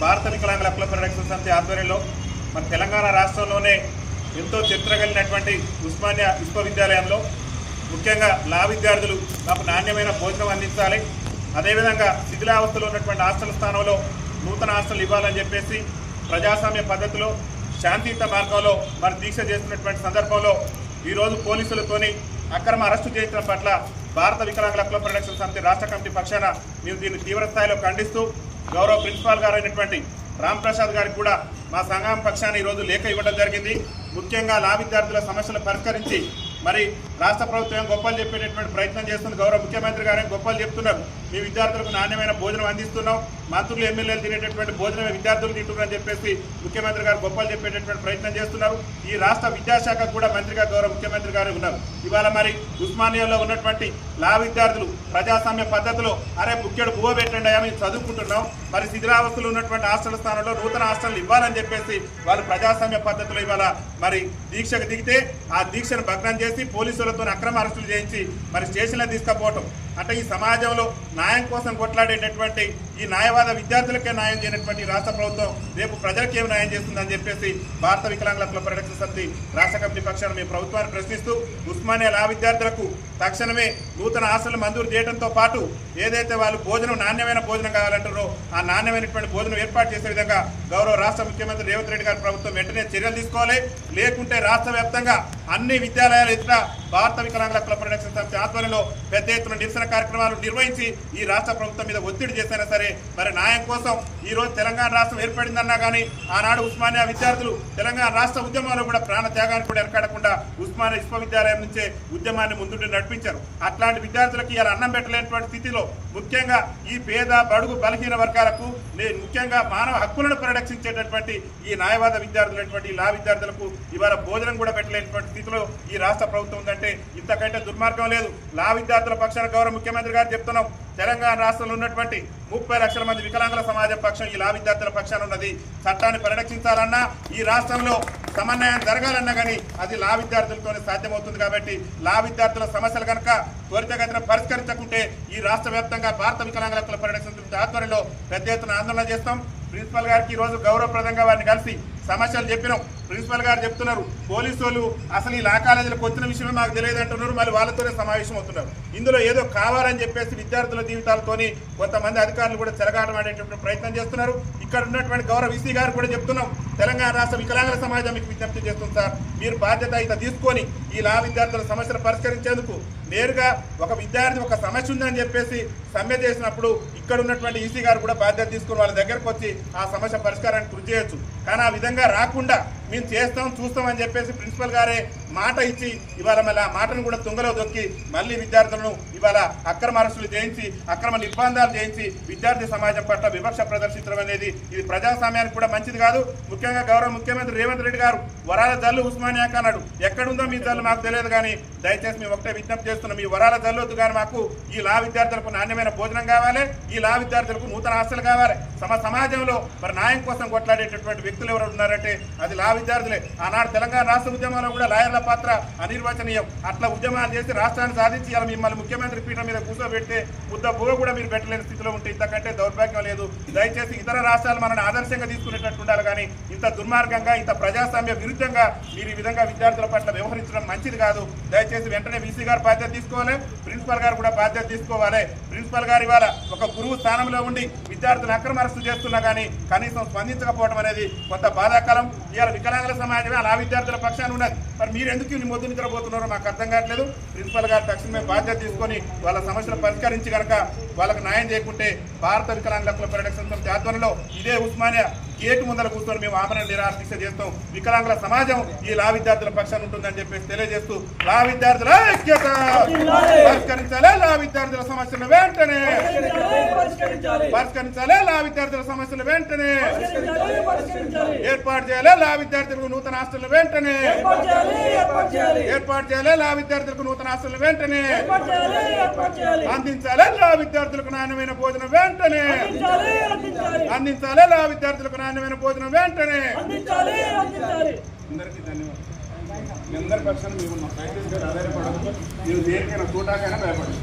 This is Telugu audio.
భారత వికలాంగుల హక్కుల పరిరక్షణ సమితి ఆధ్వర్యంలో మన తెలంగాణ రాష్ట్రంలోనే ఎంతో చరిత్ర కలిగినటువంటి ఉస్మానియా విశ్వవిద్యాలయంలో ముఖ్యంగా లా విద్యార్థులు మాకు నాణ్యమైన భోజనం అందించాలి. అదేవిధంగా శిథిలావస్థలో ఉన్నటువంటి హాస్టల్ స్థానంలో నూతన హాస్టల్ ఇవ్వాలని చెప్పేసి ప్రజాస్వామ్య పద్ధతిలో శాంతియుత మార్గంలో మరి దీక్ష చేస్తున్నటువంటి సందర్భంలో ఈరోజు పోలీసులతోని అక్రమ అరెస్టు చేయించడం పట్ల భారత వికలాంగుల హక్కుల పరిరక్షణ సమితి రాష్ట్ర కమిటీ పక్షాన మేము దీన్ని తీవ్రస్థాయిలో ఖండిస్తూ గౌరవ ప్రిన్సిపాల్ గారు అయినటువంటి రాంప్రసాద్ గారికి కూడా మా సంఘం పక్షాన్ని ఈరోజు లేఖ ఇవ్వడం జరిగింది. ముఖ్యంగా లా విద్యార్థుల సమస్యలు పరిష్కరించి మరి రాష్ట్ర ప్రభుత్వం గొప్పలు చెప్పేటటువంటి ప్రయత్నం చేస్తుంది. గౌరవ ముఖ్యమంత్రి గారు గొప్పలు చెప్తున్నారు? మీ విద్యార్థులకు నాణ్యమైన భోజనం అందిస్తున్నాం. మంత్రులు ఎమ్మెల్యేలు తినేటటువంటి భోజనమే విద్యార్థులు తింటున్నారని చెప్పేసి ముఖ్యమంత్రి గారు గొప్పలు చెప్పేటటువంటి ప్రయత్నం చేస్తున్నారు. ఈ రాష్ట్ర విద్యాశాఖ కూడా మంత్రిగా గౌరవ ముఖ్యమంత్రి గారు ఉన్నారు. ఇవాళ మరి ఉస్మానియాలో ఉన్నటువంటి లా విద్యార్థులు ప్రజాస్వామ్య పద్ధతిలో అరే బుక్కెడు బువ్వ పెట్టండి అని చదువుకుంటున్నాం. మరి శిథిరావస్థలు ఉన్నటువంటి హాస్టల్ స్థానంలో నూతన హాస్టల్ ఇవ్వాలని చెప్పేసి వాళ్ళు ప్రజాస్వామ్య పద్ధతిలో ఇవాళ మరి దీక్షకు దిగితే ఆ దీక్షను భగ్నం చేసి పోలీసులు వ్యక్తులతో అక్రమ అరెస్టులు చేయించి మరి స్టేషన్లో తీసుకుపోవటం. అంటే ఈ సమాజంలో న్యాయం కోసం కొట్లాడేటటువంటి ఈ న్యాయవాద విద్యార్థులకే న్యాయం చేయనటువంటి రాష్ట్ర ప్రభుత్వం రేపు ప్రజలకేం న్యాయం చేస్తుందని చెప్పేసి భారత వికలాంగుల హక్కుల పరిరక్షణ సమితి రాష్ట్ర కమిటీ పక్షాన మేము ప్రభుత్వాన్ని ప్రశ్నిస్తూ ఉస్మానియా లా విద్యార్థులకు తక్షణమే నూతన ఆశలు మంజూరు చేయడంతో పాటు ఏదైతే వాళ్ళు భోజనం నాణ్యమైన భోజనం కావాలంటారో ఆ నాణ్యమైనటువంటి భోజనం ఏర్పాటు చేసే విధంగా గౌరవ రాష్ట్ర ముఖ్యమంత్రి రేవంత్ రెడ్డి గారి ప్రభుత్వం వెంటనే చర్యలు తీసుకోవాలి. లేకుంటే రాష్ట్ర వ్యాప్తంగా అన్ని విద్యాలయాల ఎదుట భారత వికలాంగుల హక్కుల పరిరక్షణ సమితి ఆధ్వర్యంలో పెద్ద ఎత్తున నిరసన కార్యక్రమాలు నిర్వహించి ఈ రాష్ట్ర ప్రభుత్వం మీద ఒత్తిడి చేసినా సరే మరి న్యాయం కోసం ఈ రోజు తెలంగాణ రాష్ట్రం ఏర్పడిందన్నా కానీ ఆనాడు ఉస్మానియా విద్యార్థులు తెలంగాణ రాష్ట్ర ఉద్యమంలో కూడా ప్రాణ త్యాగానికి కూడా ఎరకడకుండా ఉస్మానియా విశ్వవిద్యాలయం నుంచే ఉద్యమాన్ని ముందుండి నడిపించారు. అట్లాంటి విద్యార్థులకు ఇలా అన్నం పెట్టలేనటువంటి స్థితిలో ముఖ్యంగా ఈ పేద బడుగు బలహీన వర్గాలకు ముఖ్యంగా మానవ హక్కులను పరిరక్షించేటటువంటి ఈ న్యాయవాద విద్యార్థులైనటువంటి లా విద్యార్థులకు ఇవాళ భోజనం కూడా పెట్టలేనటువంటి స్థితిలో ఈ రాష్ట్ర ప్రభుత్వం ఉందంటే ఇంతకంటే దుర్మార్గం లేదు. లా విద్యార్థుల పక్షాన గౌరవం ముఖ్యమంత్రి గారు చెప్తున్నాం. తెలంగాణ రాష్ట్రంలో ఉన్నటువంటి ముప్పై లక్షల మంది వికలాంగుల సమాజం పక్షం ఈ లా విద్యార్థుల పక్షాన ఉన్నది. చట్టాన్ని పరిరక్షించాలన్నా ఈ రాష్ట్రంలో సమన్వయం జరగాలన్నా కానీ అది లా విద్యార్థులతోనే సాధ్యమవుతుంది కాబట్టి లా విద్యార్థుల సమస్యలు కనుక త్వరితగతిన పరిష్కరించకుంటే ఈ రాష్ట్ర వ్యాప్తంగా భారత వికలాంగుల హక్కుల పరిరక్షణ సమితి ఆధ్వర్యంలో పెద్ద ఎత్తున ఆందోళన చేస్తాం. ప్రిన్సిపల్ గారికి ఈ రోజు గౌరవప్రదంగా వారిని కలిసి సమస్యలు చెప్పినాం. ప్రిన్సిపల్ గారు చెప్తున్నారు పోలీసు వాళ్ళు అసలు ఈ లా కాలేజీలకు వచ్చిన విషయమే మాకు తెలియదు అంటున్నారు మళ్ళీ వాళ్ళతోనే సమావేశం అవుతున్నారు. ఇందులో ఏదో కావాలని చెప్పేసి విద్యార్థుల జీవితాలతోని కొంతమంది అధికారులు కూడా చెలగాటం ఆడేటటువంటి ప్రయత్నం చేస్తున్నారు. ఇక్కడ ఉన్నటువంటి గౌరవ విసి గారు కూడా చెప్తున్నాం తెలంగాణ రాష్ట్ర వికలాంగుల సమాజం మీకు విజ్ఞప్తి చేస్తుంది సార్. మీరు బాధ్యత ఇత తీసుకొని ఈ లా విద్యార్థుల సమస్యలు పరిష్కరించేందుకు నేరుగా ఒక విద్యార్థి ఒక సమస్య ఉందని చెప్పేసి సమ్మె చేసినప్పుడు ఇక్కడ ఉన్నటువంటి ఈసీ గారు కూడా బాధ్యత తీసుకుని వాళ్ళ దగ్గరకు వచ్చి ఆ సమస్య పరిష్కారానికి కృషి చేయొచ్చు. కానీ ఆ విధంగా రాకుండా మేము చేస్తాం చూస్తాం అని చెప్పేసి ప్రిన్సిపల్ గారే మాట ఇచ్చి ఇవాళ మళ్ళీ ఆ మాటను కూడా తుంగలో దొక్కి మళ్ళీ విద్యార్థులను ఇవాళ అక్రమ అరెస్టులు చేయించి అక్రమ నిర్బంధాలు చేయించి విద్యార్థి సమాజం పట్ల వివక్ష ప్రదర్శించడం అనేది ఇది ప్రజాస్వామ్యానికి కూడా మంచిది కాదు. ముఖ్యంగా గౌరవ ముఖ్యమంత్రి రేవంత్ రెడ్డి గారు వరాల జల్లు ఉస్మానియాక అన్నాడు. ఎక్కడుందో మీ జల్లు మాకు తెలియదు కానీ దయచేసి మేము ఒకటే విజ్ఞప్తి చేస్తున్నాం ఈ వరాల జల్లు వద్దు కానీ మాకు ఈ లా విద్యార్థులకు నాణ్యమైన భోజనం కావాలి ఈ లా విద్యార్థులకు నూతన ఆస్తులు కావాలి. సమ సమాజంలో మరి న్యాయం కోసం కొట్లాడేటటువంటి వ్యక్తులు ఎవరు ఉన్నారంటే అది లా విద్యార్థులే. ఆనాడు తెలంగాణ రాష్ట్ర ఉద్యమంలో కూడా లాయర్ల పాత్ర అనిర్వచనీయం. అట్లా ఉద్యమాలు చేసి రాష్ట్రాన్ని సాధించి ఇలా మిమ్మల్ని ముఖ్యమంత్రి పీఠం మీద కూర్చోబెడితే ముద్ద భూగ కూడా మీరు పెట్టలేని స్థితిలో ఉంటే ఇంతకంటే దౌర్భాగ్యం లేదు. దయచేసి ఇతర రాష్ట్రాలు మనల్ని ఆదర్శంగా తీసుకునేటట్టు ఉండాలి కానీ ఇంత దుర్మార్గంగా ఇంత ప్రజాస్వామ్య విరుద్ధంగా మీరు ఈ విధంగా విద్యార్థుల పట్ల వ్యవహరించడం మంచిది కాదు. దయచేసి వెంటనే వీసీ గారు బాధ్యత తీసుకోవాలి. ప్రిన్సిపల్ గారు కూడా బాధ్యత తీసుకోవాలి. ప్రిన్సిపల్ గారు ఇవాళ ఒక గురువు స్థానంలో ఉండి విద్యార్థులు అక్రమ అరెస్టు చేస్తున్నా కానీ కనీసం స్పందించకపోవడం అనేది కొంత బాధాకరం. ఇవాళ వికలాంగుల సమాజమే అలా విద్యార్థుల పక్షాన్ని ఉన్నది. మరి మీరు ఎందుకు ఇన్ని మొద్దు నిద్రపోతున్నారో మాకు అర్థం కావట్లేదు. ప్రిన్సిపల్ గారు తక్షణమే బాధ్యత తీసుకొని వాళ్ళ సమస్యలు పరిష్కరించి కనుక వాళ్ళకు న్యాయం చేయకుంటే భారత వికలాంగుల హక్కుల పరిరక్షణ సమితి ఆధ్వర్యంలో ఇదే ఉస్మానియా గేటు ముందర కూర్చొని మేము ఆమరణ నిరాహార దీక్ష చేస్తాం. వికలాంగుల సమాజం ఈ లా విద్యార్థుల పక్షాన ఉంటుందని చెప్పేసి తెలియజేస్తూ లా విద్యార్థుల ఐక్యత పరిష్కరించాలి. లా విద్యార్థుల సమస్యలు వెంటనే పరిష్కరించాలి. లా విద్యార్థుల సమస్యలు వెంటనే ఏర్పాటు చేయాలి. లా విద్యార్థులకు నూతన హాస్టల్ వెంటనే ఏర్పాటు చేయాలి. లా విద్యార్థులకు నూతన హాస్టల్ వెంటనే అందించాలి. లా విద్యార్థులకు నాణ్యమైన భోజనం వెంటనే అందించాలి. లా విద్యార్థులకు నాణ్యమైన భోజనం వెంటనే. అందరికీ ధన్యవాదాలు. మీ అందరి పక్షాన మేము ఉన్నాం దయచేసి మీరు ఆధారపడదు. మీరు దేనికైనా చూడటాకైనా భయపడదు.